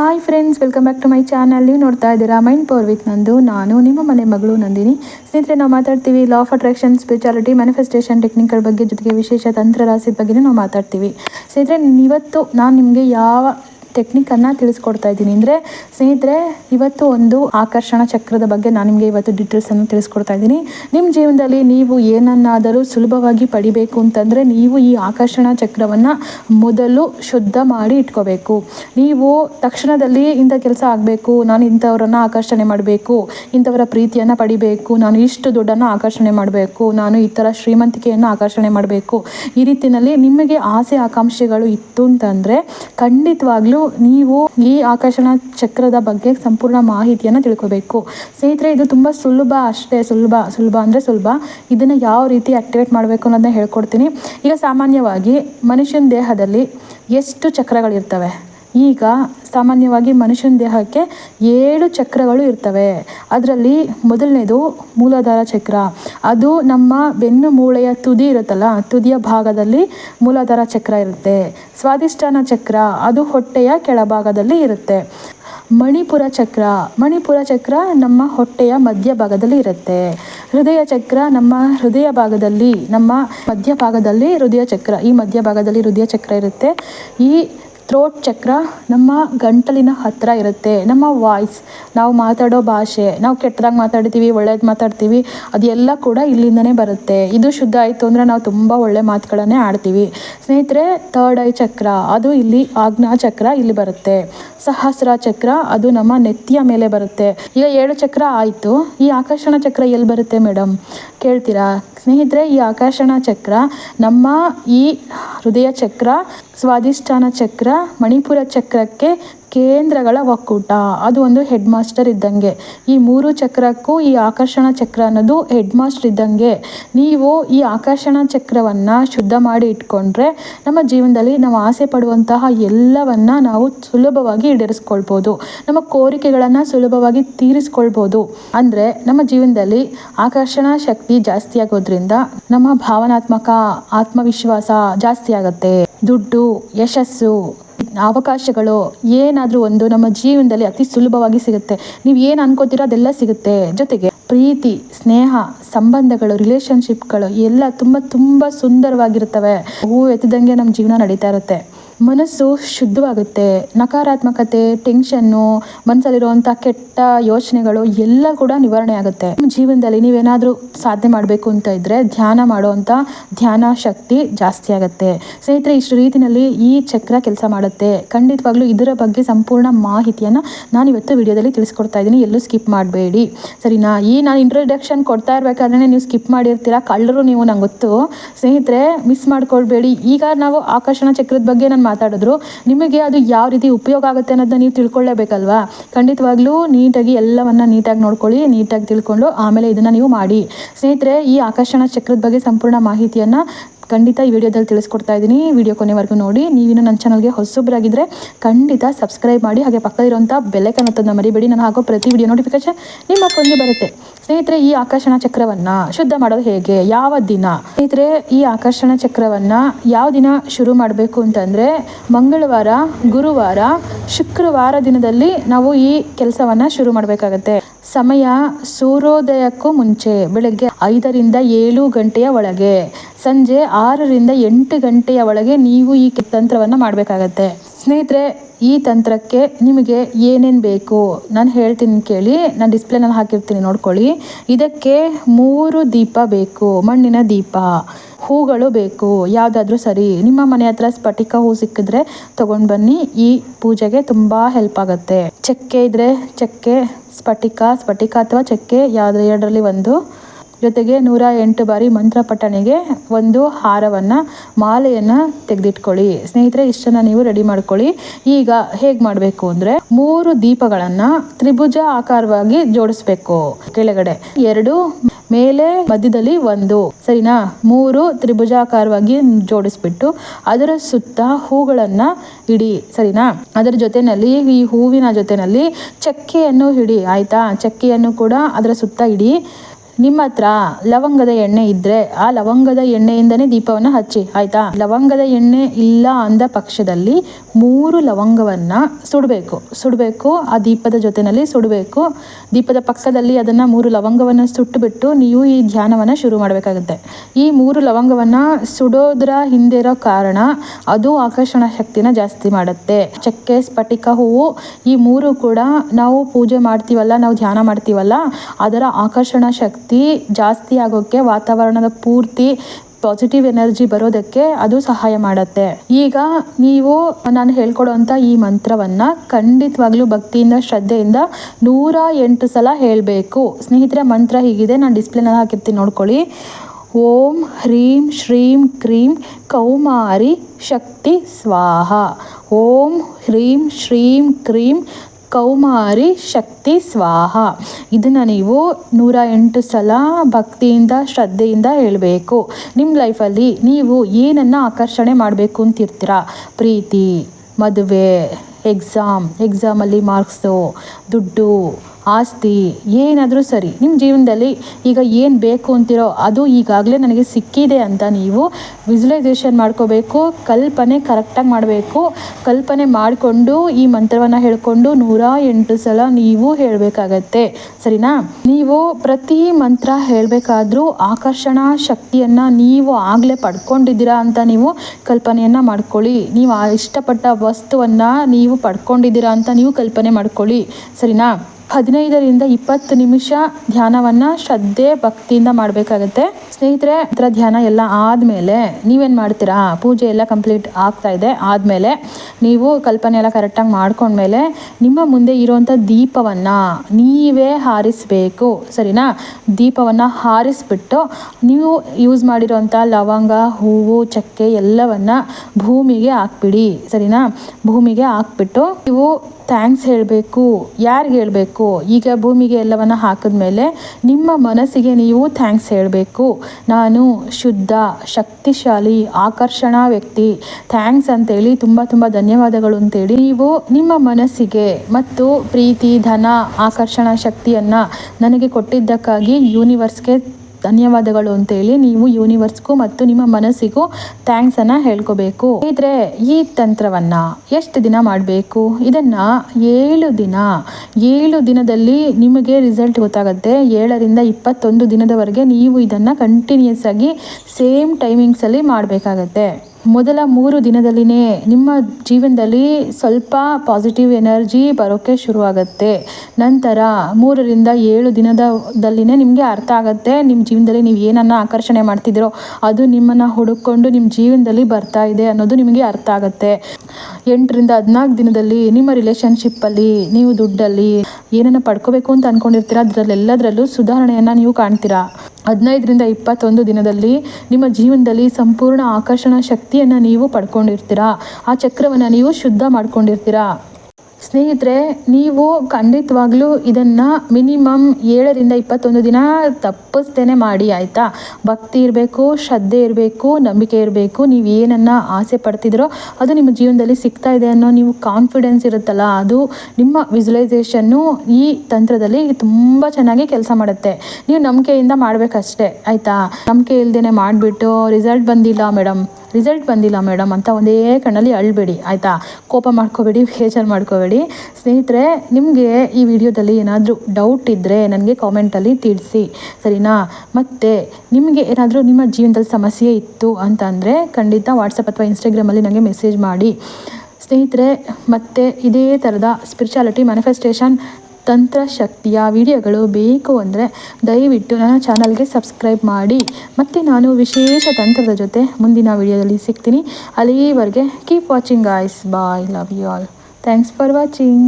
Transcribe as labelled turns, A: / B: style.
A: Hi friends welcome back to my channel ನೀವು ನೋಡ್ತಾ ಇದ್ದೀರಾ ಮೈಂಡ್ ಪವರ್ ವಿತ್ ನಂದು. ನಾನು ನಿಮ್ಮ ಮನೆ ಮಗಳು ನಂದಿನಿ. ಸ್ನೇಹಿತರೆ, ನಾವು ಮಾತಾಡ್ತೀವಿ law of attraction spirituality manifestation ಟೆಕ್ನಿಕ್ಗಳ ಬಗ್ಗೆ ಜೊತೆಗೆ ವಿಶೇಷ ತಂತ್ರ ರಾಸಿದ ಬಗ್ಗೆ ನಾವು ಮಾತಾಡ್ತೀವಿ. ಸ್ನೇಹಿತರೆ ಇವತ್ತು ನಾನು ನಿಮಗೆ ಯಾವ ಟೆಕ್ನಿಕನ್ನು ತಿಳಿಸ್ಕೊಡ್ತಾ ಇದ್ದೀನಿ. ಅಂದರೆ ಸ್ನೇಹಿತರೆ, ಇವತ್ತು ಒಂದು ಆಕರ್ಷಣ ಚಕ್ರದ ಬಗ್ಗೆ ನಾನು ನಿಮಗೆ ಇವತ್ತು ಡೀಟೇಲ್ಸನ್ನು ತಿಳಿಸ್ಕೊಡ್ತಾ ಇದ್ದೀನಿ. ನಿಮ್ಮ ಜೀವನದಲ್ಲಿ ನೀವು ಏನನ್ನಾದರೂ ಸುಲಭವಾಗಿ ಪಡಿಬೇಕು ಅಂತಂದರೆ ನೀವು ಈ ಆಕರ್ಷಣ ಚಕ್ರವನ್ನು ಮೊದಲು ಶುದ್ಧ ಮಾಡಿ ಇಟ್ಕೋಬೇಕು. ನೀವು ತಕ್ಷಣದಲ್ಲಿ ಇಂಥ ಕೆಲಸ ಆಗಬೇಕು, ನಾನು ಇಂಥವ್ರನ್ನ ಆಕರ್ಷಣೆ ಮಾಡಬೇಕು, ಇಂಥವರ ಪ್ರೀತಿಯನ್ನು ಪಡಿಬೇಕು, ನಾನು ಇಷ್ಟು ದುಡ್ಡನ್ನು ಆಕರ್ಷಣೆ ಮಾಡಬೇಕು, ನಾನು ಈ ಥರ ಶ್ರೀಮಂತಿಕೆಯನ್ನು ಆಕರ್ಷಣೆ ಮಾಡಬೇಕು. ಈ ರೀತಿಯಲ್ಲಿ ನಿಮಗೆ ಆಸೆ, ಆಕಾಂಕ್ಷೆಗಳು ಇತ್ತು ಅಂತಂದರೆ ಖಂಡಿತವಾಗ್ಲೂ ನೀವು ಈ ಆಕರ್ಷಣ ಚಕ್ರದ ಬಗ್ಗೆ ಸಂಪೂರ್ಣ ಮಾಹಿತಿಯನ್ನು ತಿಳ್ಕೋಬೇಕು. ಸ್ನೇಹಿತರೆ, ಇದು ತುಂಬ ಸುಲಭ ಅಷ್ಟೇ. ಸುಲಭ ಸುಲಭ ಅಂದರೆ ಸುಲಭ. ಇದನ್ನು ಯಾವ ರೀತಿ ಆಕ್ಟಿವೇಟ್ ಮಾಡಬೇಕು ಅನ್ನೋದನ್ನ ಹೇಳ್ಕೊಡ್ತೀನಿ. ಈಗ ಸಾಮಾನ್ಯವಾಗಿ ಮನುಷ್ಯನ ದೇಹದಲ್ಲಿ ಎಷ್ಟು ಚಕ್ರಗಳಿರ್ತವೆ? ಈಗ ಸಾಮಾನ್ಯವಾಗಿ ಮನುಷ್ಯನ ದೇಹಕ್ಕೆ ಏಳು ಚಕ್ರಗಳು ಇರ್ತವೆ. ಅದರಲ್ಲಿ ಮೊದಲನೇದು ಮೂಲಾಧಾರ ಚಕ್ರ. ಅದು ನಮ್ಮ ಬೆನ್ನು ಮೂಳೆಯ ತುದಿ ಇರುತ್ತಲ್ಲ, ತುದಿಯ ಭಾಗದಲ್ಲಿ ಮೂಲಾಧಾರ ಚಕ್ರ ಇರುತ್ತೆ. ಸ್ವಾದಿಷ್ಠಾನ ಚಕ್ರ, ಅದು ಹೊಟ್ಟೆಯ ಕೆಳಭಾಗದಲ್ಲಿ ಇರುತ್ತೆ. ಮಣಿಪುರ ಚಕ್ರ ಮಣಿಪುರ ಚಕ್ರ ನಮ್ಮ ಹೊಟ್ಟೆಯ ಮಧ್ಯಭಾಗದಲ್ಲಿ ಇರುತ್ತೆ. ಹೃದಯ ಚಕ್ರ ನಮ್ಮ ಹೃದಯ ಭಾಗದಲ್ಲಿ, ನಮ್ಮ ಮಧ್ಯಭಾಗದಲ್ಲಿ ಹೃದಯ ಚಕ್ರ, ಈ ಮಧ್ಯಭಾಗದಲ್ಲಿ ಹೃದಯ ಚಕ್ರ ಇರುತ್ತೆ. ಈ ಥ್ರೋಟ್ ಚಕ್ರ ನಮ್ಮ ಗಂಟಲಿನ ಹತ್ತಿರ ಇರುತ್ತೆ. ನಮ್ಮ ವಾಯ್ಸ್ ನಾವು ಮಾತಾಡೋ ಭಾಷೆ, ನಾವು ಕೆಟ್ಟದಾಗ ಮಾತಾಡ್ತೀವಿ, ಒಳ್ಳೇದು ಮಾತಾಡ್ತೀವಿ, ಅದೆಲ್ಲ ಕೂಡ ಇಲ್ಲಿಂದನೇ ಬರುತ್ತೆ. ಇದು ಶುದ್ಧ ಆಯಿತು ಅಂದರೆ ನಾವು ತುಂಬ ಒಳ್ಳೆ ಮಾತುಗಳನ್ನೇ ಆಡ್ತೀವಿ. ಸ್ನೇಹಿತರೆ ಥರ್ಡ್ ಐ ಚಕ್ರ ಅದು ಇಲ್ಲಿ ಆಜ್ಞಾ ಚಕ್ರ ಇಲ್ಲಿ ಬರುತ್ತೆ. ಸಹಸ್ರ ಚಕ್ರ, ಅದು ನಮ್ಮ ನೆತ್ತಿಯ ಮೇಲೆ ಬರುತ್ತೆ. ಈಗ ಏಳು ಚಕ್ರ ಆಯಿತು. ಈ ಆಕರ್ಷಣ ಚಕ್ರ ಎಲ್ಲಿ ಬರುತ್ತೆ ಮೇಡಮ್? ಕೇಳ್ತೀರಾ? ಸ್ನೇಹಿತರೆ ಈ ಆಕರ್ಷಣ ಚಕ್ರ ನಮ್ಮ ಈ ಹೃದಯ ಚಕ್ರ ಸ್ವಾಧಿಷ್ಠಾನ ಚಕ್ರ ಮಣಿಪುರ ಚಕ್ರಕ್ಕೆ ಕೇಂದ್ರಗಳ ಒಕ್ಕೂಟ. ಅದು ಒಂದು ಹೆಡ್ ಮಾಸ್ಟರ್ ಇದ್ದಂಗೆ. ಈ ಮೂರು ಚಕ್ರಕ್ಕೂ ಈ ಆಕರ್ಷಣ ಚಕ್ರ ಅನ್ನೋದು ಹೆಡ್ ಮಾಸ್ಟರ್ ಇದ್ದಂಗೆ. ನೀವು ಈ ಆಕರ್ಷಣ ಚಕ್ರವನ್ನು ಶುದ್ಧ ಮಾಡಿ ಇಟ್ಕೊಂಡ್ರೆ ನಮ್ಮ ಜೀವನದಲ್ಲಿ ನಾವು ಆಸೆ ಪಡುವಂತಹ ಎಲ್ಲವನ್ನು ನಾವು ಸುಲಭವಾಗಿ ಈಡೇರಿಸ್ಕೊಳ್ಬೋದು. ನಮ್ಮ ಕೋರಿಕೆಗಳನ್ನು ಸುಲಭವಾಗಿ ತೀರಿಸ್ಕೊಳ್ಬೋದು. ಅಂದರೆ ನಮ್ಮ ಜೀವನದಲ್ಲಿ ಆಕರ್ಷಣ ಶಕ್ತಿ ಜಾಸ್ತಿ ಆಗೋದ್ರಿಂದ ನಮ್ಮ ಭಾವನಾತ್ಮಕ ಆತ್ಮವಿಶ್ವಾಸ ಜಾಸ್ತಿ ಆಗುತ್ತೆ. ದುಡ್ಡು, ಯಶಸ್ಸು ಅವಕಾಶಗಳು ಏನಾದರೂ ಒಂದು ನಮ್ಮ ಜೀವನದಲ್ಲಿ ಅತಿ ಸುಲಭವಾಗಿ ಸಿಗುತ್ತೆ. ನೀವು ಏನು ಅನ್ಕೋತೀರೋ ಅದೆಲ್ಲ ಸಿಗುತ್ತೆ. ಜೊತೆಗೆ ಪ್ರೀತಿ, ಸ್ನೇಹ, ಸಂಬಂಧಗಳು ರಿಲೇಷನ್ಶಿಪ್ಗಳು ಎಲ್ಲ ತುಂಬ ತುಂಬ ಸುಂದರವಾಗಿರ್ತವೆ ಹೂ ಎತ್ತಿದಂಗೆ ನಮ್ಮ ಜೀವನ ನಡೀತಾ ಇರುತ್ತೆ. ಮನಸ್ಸು ಶುದ್ಧವಾಗುತ್ತೆ. ನಕಾರಾತ್ಮಕತೆ ಟೆನ್ಷನ್ನು ಮನಸ್ಸಲ್ಲಿರುವಂಥ ಕೆಟ್ಟ ಯೋಚನೆಗಳು ಎಲ್ಲ ಕೂಡ ನಿವಾರಣೆ ಆಗುತ್ತೆ. ನಿಮ್ಮ ಜೀವನದಲ್ಲಿ ನೀವೇನಾದರೂ ಸಾಧನೆ ಮಾಡಬೇಕು ಅಂತ ಇದ್ದರೆ ಧ್ಯಾನ ಮಾಡುವಂಥ ಧ್ಯಾನ ಶಕ್ತಿ ಜಾಸ್ತಿ ಆಗುತ್ತೆ. ಸ್ನೇಹಿತರೆ, ಇಷ್ಟು ರೀತಿಯಲ್ಲಿ ಈ ಚಕ್ರ ಕೆಲಸ ಮಾಡುತ್ತೆ. ಖಂಡಿತವಾಗ್ಲೂ ಇದರ ಬಗ್ಗೆ ಸಂಪೂರ್ಣ ಮಾಹಿತಿಯನ್ನು ನಾನು ಇವತ್ತು ವಿಡಿಯೋದಲ್ಲಿ ತಿಳಿಸ್ಕೊಡ್ತಾ ಇದ್ದೀನಿ. ಎಲ್ಲೂ ಸ್ಕಿಪ್ ಮಾಡಬೇಡಿ. ಸರಿನಾ? ಈ ನಾನು ಇಂಟ್ರೊಡಕ್ಷನ್ ಕೊಡ್ತಾ ಇರಬೇಕಾದ್ರೆ ನೀವು ಸ್ಕಿಪ್ ಮಾಡಿರ್ತೀರಾ? ಕಳ್ಳರು ನೀವು ನಂಗೆ ಗೊತ್ತು. ಸ್ನೇಹಿತರೆ ಮಿಸ್ ಮಾಡ್ಕೊಳ್ಬೇಡಿ. ಈಗ ನಾವು ಆಕರ್ಷಣ ಚಕ್ರದ ಬಗ್ಗೆ ನಾನು ಮಾತಾಡಿದ್ರು. ನಿಮಗೆ ಅದು ಯಾವ ರೀತಿ ಉಪಯೋಗ ಆಗುತ್ತೆ ಅನ್ನೋದನ್ನ ನೀವು ತಿಳ್ಕೊಳ್ಳೇಬೇಕಲ್ವಾ? ಖಂಡಿತವಾಗ್ಲೂ ನೀಟಾಗಿ ಎಲ್ಲವನ್ನ ನೀಟಾಗಿ ನೋಡ್ಕೊಳ್ಳಿ, ನೀಟಾಗಿ ತಿಳ್ಕೊಂಡು ಆಮೇಲೆ ಇದನ್ನು ನೀವು ಮಾಡಿ. ಸ್ನೇಹಿತರೆ, ಈ ಆಕರ್ಷಣಾ ಚಕ್ರದ ಬಗ್ಗೆ ಸಂಪೂರ್ಣ ಮಾಹಿತಿಯನ್ನು ಖಂಡಿತ ಈ ವಿಡಿಯೋದಲ್ಲಿ ತಿಳಿಸ್ಕೊಡ್ತಾ ಇದ್ದೀನಿ. ವಿಡಿಯೋ ಕೊನೆವರೆಗೂ ನೋಡಿ. ನೀವಿನ್ನು ನನ್ನ ಚಾನಲ್ಗೆ ಹೊಸೊಬ್ಬರಾಗಿದ್ದರೆ ಖಂಡಿತ ಸಬ್ಸ್ಕ್ರೈಬ್ ಮಾಡಿ, ಹಾಗೆ ಪಕ್ಕದಲ್ಲಿರುವಂಥ ಬೆಲೆ ಕನ್ನತ್ತನ್ನು ಮರಿಬೇಡಿ. ನಾನು ಹಾಕೋ ಪ್ರತಿ ವಿಡಿಯೋ ನೋಟಿಫಿಕೇಶನ್ ನಿಮ್ಮ ಫೋನ್ಗೆ ಬರುತ್ತೆ. ಸ್ನೇಹಿತರೆ, ಈ ಆಕರ್ಷಣ ಚಕ್ರವನ್ನು ಶುದ್ಧ ಮಾಡೋದು ಹೇಗೆ? ಯಾವ ದಿನ? ಸ್ನೇಹಿತರೆ, ಈ ಆಕರ್ಷಣ ಚಕ್ರವನ್ನು ಯಾವ ದಿನ ಶುರು ಮಾಡಬೇಕು ಅಂತಂದರೆ ಮಂಗಳವಾರ, ಗುರುವಾರ, ಶುಕ್ರವಾರ ದಿನದಲ್ಲಿ ನಾವು ಈ ಕೆಲಸವನ್ನು ಶುರು ಮಾಡಬೇಕಾಗತ್ತೆ. ಸಮಯ ಸೂರ್ಯೋದಯಕ್ಕೂ ಮುಂಚೆ, ಬೆಳಗ್ಗೆ ಐದರಿಂದ ಏಳು ಗಂಟೆಯ ಒಳಗೆ. ಸಂಜೆ ಆರರಿಂದ ಎಂಟು ಗಂಟೆಯ ಒಳಗೆ ನೀವು ಈ ತಂತ್ರವನ್ನು ಮಾಡಬೇಕಾಗತ್ತೆ. ಸ್ನೇಹಿತರೆ ಈ ತಂತ್ರಕ್ಕೆ ನಿಮಗೆ ಏನೇನು ಬೇಕು? ನಾನು ಹೇಳ್ತೀನಿ ಕೇಳಿ, ನಾನು ಡಿಸ್ಪ್ಲೇನಲ್ಲಿ ಹಾಕಿರ್ತೀನಿ ನೋಡ್ಕೊಳ್ಳಿ. ಇದಕ್ಕೆ ಮೂರು ದೀಪ ಬೇಕು, ಮಣ್ಣಿನ ದೀಪ. ಹೂಗಳು ಬೇಕು, ಯಾವುದಾದ್ರೂ ಸರಿ. ನಿಮ್ಮ ಮನೆ ಹತ್ರ ಸ್ಫಟಿಕ ಹೂ ಸಿಕ್ಕಿದ್ರೆ ತೊಗೊಂಡು ಬನ್ನಿ, ಈ ಪೂಜೆಗೆ ತುಂಬ ಹೆಲ್ಪ್ ಆಗುತ್ತೆ. ಚಕ್ಕೆ ಇದ್ದರೆ ಚಕ್ಕೆ, ಸ್ಫಟಿಕ ಸ್ಫಟಿಕ ಅಥವಾ ಚಕ್ಕೆ, ಯಾವುದ್ರ ಎರಡರಲ್ಲಿ ಒಂದು. ಜೊತೆಗೆ ನೂರ ಎಂಟು ಬಾರಿ ಮಂತ್ರ ಪಠಣೆಗೆ ಒಂದು ಹಾರವನ್ನು ಮಾಲೆಯನ್ನು ತೆಗೆದಿಟ್ಕೊಳ್ಳಿ. ಸ್ನೇಹಿತರೆ, ಇಷ್ಟನ್ನು ನೀವು ರೆಡಿ ಮಾಡ್ಕೊಳ್ಳಿ. ಈಗ ಹೇಗೆ ಮಾಡಬೇಕು ಅಂದರೆ ಮೂರು ದೀಪಗಳನ್ನು ತ್ರಿಭುಜ ಆಕಾರವಾಗಿ ಜೋಡಿಸ್ಬೇಕು. ಕೆಳಗಡೆ ಎರಡು, ಮೇಲೆ ಮಧ್ಯದಲ್ಲಿ ಒಂದು. ಸರಿನಾ? ಮೂರು ತ್ರಿಭುಜಾಕಾರವಾಗಿ ಜೋಡಿಸ್ಬಿಟ್ಟು ಅದರ ಸುತ್ತ ಹೂಗಳನ್ನು ಇಡಿ. ಸರಿನಾ? ಅದರ ಜೊತೆಯಲ್ಲಿ ಈ ಹೂವಿನ ಜೊತೆಯಲ್ಲಿ ಚಕ್ಕೆಯನ್ನು ಹಿಡಿ. ಆಯಿತಾ? ಚಕ್ಕೆಯನ್ನು ಕೂಡ ಅದರ ಸುತ್ತ ಇಡಿ. ನಿಮ್ಮ ಹತ್ರ ಲವಂಗದ ಎಣ್ಣೆ ಇದ್ದರೆ ಆ ಲವಂಗದ ಎಣ್ಣೆಯಿಂದನೇ ದೀಪವನ್ನು ಹಚ್ಚಿ, ಆಯಿತಾ? ಲವಂಗದ ಎಣ್ಣೆ ಇಲ್ಲ ಅಂದ ಪಕ್ಷದಲ್ಲಿ ಮೂರು ಲವಂಗವನ್ನು ಸುಡಬೇಕು. ಸುಡಬೇಕು, ಆ ದೀಪದ ಜೊತೆಯಲ್ಲಿ ಸುಡಬೇಕು. ದೀಪದ ಪಕ್ಕದಲ್ಲಿ ಅದನ್ನು ಮೂರು ಲವಂಗವನ್ನು ಸುಟ್ಟುಬಿಟ್ಟು ನೀವು ಈ ಧ್ಯಾನವನ್ನು ಶುರು ಮಾಡಬೇಕಾಗುತ್ತೆ. ಈ ಮೂರು ಲವಂಗವನ್ನು ಸುಡೋದ್ರ ಹಿಂದೆ ಇರೋ ಕಾರಣ ಅದು ಆಕರ್ಷಣ ಶಕ್ತಿನ ಜಾಸ್ತಿ ಮಾಡುತ್ತೆ. ಚಕ್ಕೆ, ಸ್ಫಟಿಕ, ಹೂವು, ಈ ಮೂರು ಕೂಡ ನಾವು ಪೂಜೆ ಮಾಡ್ತೀವಲ್ಲ, ನಾವು ಧ್ಯಾನ ಮಾಡ್ತೀವಲ್ಲ, ಅದರ ಆಕರ್ಷಣ ಶಕ್ತಿ ಜಾಸ್ತಿ ಆಗೋಕ್ಕೆ ವಾತಾವರಣದ ಪೂರ್ತಿ ಪಾಸಿಟಿವ್ ಎನರ್ಜಿ ಬರೋದಕ್ಕೆ ಅದು ಸಹಾಯ ಮಾಡುತ್ತೆ. ಈಗ ನೀವು, ನಾನು ಹೇಳ್ಕೊಡೋಂಥ ಈ ಮಂತ್ರವನ್ನು ಖಂಡಿತವಾಗ್ಲೂ ಭಕ್ತಿಯಿಂದ, ಶ್ರದ್ಧೆಯಿಂದ ನೂರ ಎಂಟು ಸಲ ಹೇಳಬೇಕು. ಸ್ನೇಹಿತರೆ, ಮಂತ್ರ ಹೀಗಿದೆ, ನಾನು ಡಿಸ್ಪ್ಲೇನಲ್ಲಿ ಹಾಕಿರ್ತೀನಿ ನೋಡ್ಕೊಳ್ಳಿ. ಓಂ ಹ್ರೀಂ ಶ್ರೀಂ ಕ್ರೀಂ ಕೌಮಾರಿ ಶಕ್ತಿ ಸ್ವಾಹ. ಓಂ ಹ್ರೀಂ ಶ್ರೀಂ ಕ್ರೀಂ ಕೌಮಾರಿ ಶಕ್ತಿ ಸ್ವಾಹ. ಇದನ್ನು ನೀವು ನೂರ ಎಂಟು ಸಲ ಭಕ್ತಿಯಿಂದ, ಶ್ರದ್ಧೆಯಿಂದ ಹೇಳಬೇಕು. ನಿಮ್ಮ ಲೈಫಲ್ಲಿ ನೀವು ಏನನ್ನು ಆಕರ್ಷಣೆ ಮಾಡಬೇಕು ಅಂತಿರ್ತೀರ? ಪ್ರೀತಿ, ಮದುವೆ ಎಕ್ಸಾಮ್ ಎಕ್ಸಾಮಲ್ಲಿ ಮಾರ್ಕ್ಸು ದುಡ್ಡು ಆಸ್ತಿ ಏನಾದರೂ ಸರಿ ನಿಮ್ಮ ಜೀವನದಲ್ಲಿ ಈಗ ಏನು ಬೇಕು ಅಂತಿರೋ ಅದು ಈಗಾಗಲೇ ನನಗೆ ಸಿಕ್ಕಿದೆ ಅಂತ ನೀವು ವಿಜುಲೈಸೇಷನ್ ಮಾಡ್ಕೋಬೇಕು, ಕಲ್ಪನೆ ಕರೆಕ್ಟಾಗಿ ಮಾಡಬೇಕು, ಕಲ್ಪನೆ ಮಾಡಿಕೊಂಡು ಈ ಮಂತ್ರವನ್ನು ಹೇಳ್ಕೊಂಡು ನೂರ ಎಂಟು ಸಲ ನೀವು ಹೇಳಬೇಕಾಗತ್ತೆ. ಸರಿನಾ? ನೀವು ಪ್ರತಿ ಮಂತ್ರ ಹೇಳಬೇಕಾದ್ರೂ ಆಕರ್ಷಣಾ ಶಕ್ತಿಯನ್ನು ನೀವು ಆಗಲೇ ಪಡ್ಕೊಂಡಿದ್ದೀರಾ ಅಂತ ನೀವು ಕಲ್ಪನೆಯನ್ನು ಮಾಡ್ಕೊಳ್ಳಿ. ನೀವು ಇಷ್ಟಪಟ್ಟ ವಸ್ತುವನ್ನು ನೀವು ಪಡ್ಕೊಂಡಿದ್ದೀರಾ ಅಂತ ನೀವು ಕಲ್ಪನೆ ಮಾಡ್ಕೊಳ್ಳಿ. ಸರಿನಾ? ಹದಿನೈದರಿಂದ ಇಪ್ಪತ್ತು ನಿಮಿಷ ಧ್ಯಾನವನ್ನು ಶ್ರದ್ಧೆ ಭಕ್ತಿಯಿಂದ ಮಾಡಬೇಕಾಗತ್ತೆ. ಸ್ನೇಹಿತರೆ, ಹತ್ರ ಧ್ಯಾನ ಎಲ್ಲ ಆದಮೇಲೆ ನೀವೇನು ಮಾಡ್ತೀರಾ? ಪೂಜೆ ಎಲ್ಲ ಕಂಪ್ಲೀಟ್ ಆಗ್ತಾ ಇದೆ. ಆದಮೇಲೆ ನೀವು ಕಲ್ಪನೆ ಎಲ್ಲ ಕರೆಕ್ಟಾಗಿ ಮಾಡ್ಕೊಂಡ್ಮೇಲೆ ನಿಮ್ಮ ಮುಂದೆ ಇರುವಂಥ ದೀಪವನ್ನು ನೀವೇ ಹಾರಿಸಬೇಕು. ಸರಿನಾ? ದೀಪವನ್ನು ಹಾರಿಸ್ಬಿಟ್ಟು ನೀವು ಯೂಸ್ ಮಾಡಿರೋಂಥ ಲವಂಗ, ಹೂವು, ಚಕ್ಕೆ ಎಲ್ಲವನ್ನು ಭೂಮಿಗೆ ಹಾಕ್ಬಿಡಿ. ಸರಿನಾ? ಭೂಮಿಗೆ ಹಾಕ್ಬಿಟ್ಟು ನೀವು ಥ್ಯಾಂಕ್ಸ್ ಹೇಳಬೇಕು. ಯಾರಿಗೆ ಹೇಳಬೇಕು? ಈಗ ಭೂಮಿಗೆ ಎಲ್ಲವನ್ನು ಹಾಕಿದ್ಮೇಲೆ ನಿಮ್ಮ ಮನಸ್ಸಿಗೆ ನೀವು ಥ್ಯಾಂಕ್ಸ್ ಹೇಳಬೇಕು. ನಾನು ಶುದ್ಧ, ಶಕ್ತಿಶಾಲಿ, ಆಕರ್ಷಣಾ ವ್ಯಕ್ತಿ. ಥ್ಯಾಂಕ್ಸ್ ಅಂತೇಳಿ ತುಂಬ ತುಂಬ ಧನ್ಯವಾದಗಳು ಅಂತೇಳಿ. ನೀವು ನಿಮ್ಮ ಮನಸ್ಸಿಗೆ ಮತ್ತು ಪ್ರೀತಿ, ಧನ, ಆಕರ್ಷಣಾ ಶಕ್ತಿಯನ್ನು ನನಗೆ ಕೊಟ್ಟಿದ್ದಕ್ಕಾಗಿ ಯೂನಿವರ್ಸ್ಗೆ ಧನ್ಯವಾದಗಳು ಅಂತೇಳಿ ನೀವು ಯೂನಿವರ್ಸ್ಗೂ ಮತ್ತು ನಿಮ್ಮ ಮನಸ್ಸಿಗೂ ಥ್ಯಾಂಕ್ಸನ್ನು ಹೇಳ್ಕೋಬೇಕು. ಇದ್ರೆ ಈ ತಂತ್ರವನ್ನು ಎಷ್ಟು ದಿನ ಮಾಡಬೇಕು? ಇದನ್ನು ಏಳು ದಿನ, ಏಳು ದಿನದಲ್ಲಿ ನಿಮಗೆ ರಿಸಲ್ಟ್ ಗೊತ್ತಾಗುತ್ತೆ. ಏಳರಿಂದ ಇಪ್ಪತ್ತೊಂದು ದಿನದವರೆಗೆ ನೀವು ಇದನ್ನು ಕಂಟಿನ್ಯೂಸ್ ಆಗಿ ಸೇಮ್ ಟೈಮಿಂಗ್ಸಲ್ಲಿ ಮಾಡಬೇಕಾಗತ್ತೆ. ಮೊದಲ ಮೂರು ದಿನದಲ್ಲಿನೇ ನಿಮ್ಮ ಜೀವನದಲ್ಲಿ ಸ್ವಲ್ಪ ಪಾಸಿಟಿವ್ ಎನರ್ಜಿ ಬರೋಕ್ಕೆ ಶುರುವಾಗುತ್ತೆ. ನಂತರ ಮೂರರಿಂದ ಏಳು ದಿನದಲ್ಲಿನೇ ನಿಮಗೆ ಅರ್ಥ ಆಗುತ್ತೆ. ನಿಮ್ಮ ಜೀವನದಲ್ಲಿ ನೀವು ಏನನ್ನು ಆಕರ್ಷಣೆ ಮಾಡ್ತಿದ್ದೀರೋ ಅದು ನಿಮ್ಮನ್ನು ಹುಡುಕೊಂಡು ನಿಮ್ಮ ಜೀವನದಲ್ಲಿ ಬರ್ತಾ ಇದೆ ಅನ್ನೋದು ನಿಮಗೆ ಅರ್ಥ ಆಗುತ್ತೆ. ಎಂಟರಿಂದ ಹದಿನಾಲ್ಕು ದಿನದಲ್ಲಿ ನಿಮ್ಮ ರಿಲೇಷನ್ಶಿಪ್ಪಲ್ಲಿ ನೀವು ದುಡ್ಡಲ್ಲಿ, ಏನನ್ನು ಪಡ್ಕೋಬೇಕು ಅಂತ ಅಂದ್ಕೊಂಡಿರ್ತೀರ ಅದರಲ್ಲೆಲ್ಲದರಲ್ಲೂ ಸುಧಾರಣೆಯನ್ನು ನೀವು ಕಾಣ್ತೀರಾ? ಹದಿನೈದರಿಂದ ಇಪ್ಪತ್ತೊಂದು ದಿನದಲ್ಲಿ ನಿಮ್ಮ ಜೀವನದಲ್ಲಿ ಸಂಪೂರ್ಣ ಆಕರ್ಷಣ ಶಕ್ತಿಯನ್ನು ನೀವು ಪಡ್ಕೊಂಡಿರ್ತೀರಾ? ಆ ಚಕ್ರವನ್ನು ನೀವು ಶುದ್ಧ ಮಾಡ್ಕೊಂಡಿರ್ತೀರಾ? ಸ್ನೇಹಿತರೆ, ನೀವು ಖಂಡಿತವಾಗ್ಲೂ ಇದನ್ನು ಮಿನಿಮಮ್ ಏಳರಿಂದ ಇಪ್ಪತ್ತೊಂದು ದಿನ ತಪ್ಪಿಸ್ತೇನೆ ಮಾಡಿ, ಆಯಿತಾ? ಭಕ್ತಿ ಇರಬೇಕು, ಶ್ರದ್ಧೆ ಇರಬೇಕು, ನಂಬಿಕೆ ಇರಬೇಕು, ನೀವು ಏನನ್ನು ಆಸೆ ಪಡ್ತಿದ್ರೋ ಅದು ನಿಮ್ಮ ಜೀವನದಲ್ಲಿ ಸಿಗ್ತಾ ಇದೆ ಅನ್ನೋ ನೀವು ಕಾನ್ಫಿಡೆನ್ಸ್ ಇರುತ್ತಲ್ಲ, ಅದು ನಿಮ್ಮ ವಿಜುವಲೈಸೇಷನ್ನು ಈ ತಂತ್ರದಲ್ಲಿ ತುಂಬ ಚೆನ್ನಾಗಿ ಕೆಲಸ ಮಾಡುತ್ತೆ. ನೀವು ನಂಬಿಕೆಯಿಂದ ಮಾಡಬೇಕಷ್ಟೇ, ಆಯಿತಾ? ನಂಬಿಕೆ ಇಲ್ಲದೇ ಮಾಡಿಬಿಟ್ಟು ರಿಸಲ್ಟ್ ಬಂದಿಲ್ಲ ಮೇಡಮ್ ರಿಸಲ್ಟ್ ಬಂದಿಲ್ಲ ಮೇಡಮ್ ಅಂತ ಒಂದೇ ಕಣ್ಣಲ್ಲಿ ಅಳ್ಬೇಡಿ, ಆಯಿತಾ? ಕೋಪ ಮಾಡ್ಕೋಬೇಡಿ, ಬೇಜಾರು ಮಾಡ್ಕೋಬೇಡಿ. ಸ್ನೇಹಿತರೆ, ನಿಮಗೆ ಈ ವಿಡಿಯೋದಲ್ಲಿ ಏನಾದರೂ ಡೌಟ್ ಇದ್ದರೆ ನನಗೆ ಕಾಮೆಂಟಲ್ಲಿ ತಿಳಿಸಿ, ಸರಿನಾ? ಮತ್ತು ನಿಮಗೆ ಏನಾದರೂ ನಿಮ್ಮ ಜೀವನದಲ್ಲಿ ಸಮಸ್ಯೆ ಇತ್ತು ಅಂತ ಅಂದರೆ ಖಂಡಿತ ವಾಟ್ಸಪ್ ಅಥವಾ ಇನ್ಸ್ಟಾಗ್ರಾಮಲ್ಲಿ ನನಗೆ ಮೆಸೇಜ್ ಮಾಡಿ. ಸ್ನೇಹಿತರೆ, ಮತ್ತು ಇದೇ ಥರದ ಸ್ಪಿರಿಚುಯಾಲಿಟಿ ಮ್ಯಾನಿಫೆಸ್ಟೇಷನ್ ತಂತ್ರಶಕ್ತಿಯ ವಿಡಿಯೋಗಳು ಬೇಕು ಅಂದರೆ ದಯವಿಟ್ಟು ನನ್ನ ಚಾನಲ್ಗೆ ಸಬ್ಸ್ಕ್ರೈಬ್ ಮಾಡಿ. ಮತ್ತು ನಾನು ವಿಶೇಷ ತಂತ್ರದ ಜೊತೆ ಮುಂದಿನ ವಿಡಿಯೋದಲ್ಲಿ ಸಿಗ್ತೀನಿ. ಅಲ್ಲಿವರೆಗೆ keep watching guys bye love you all thanks for watching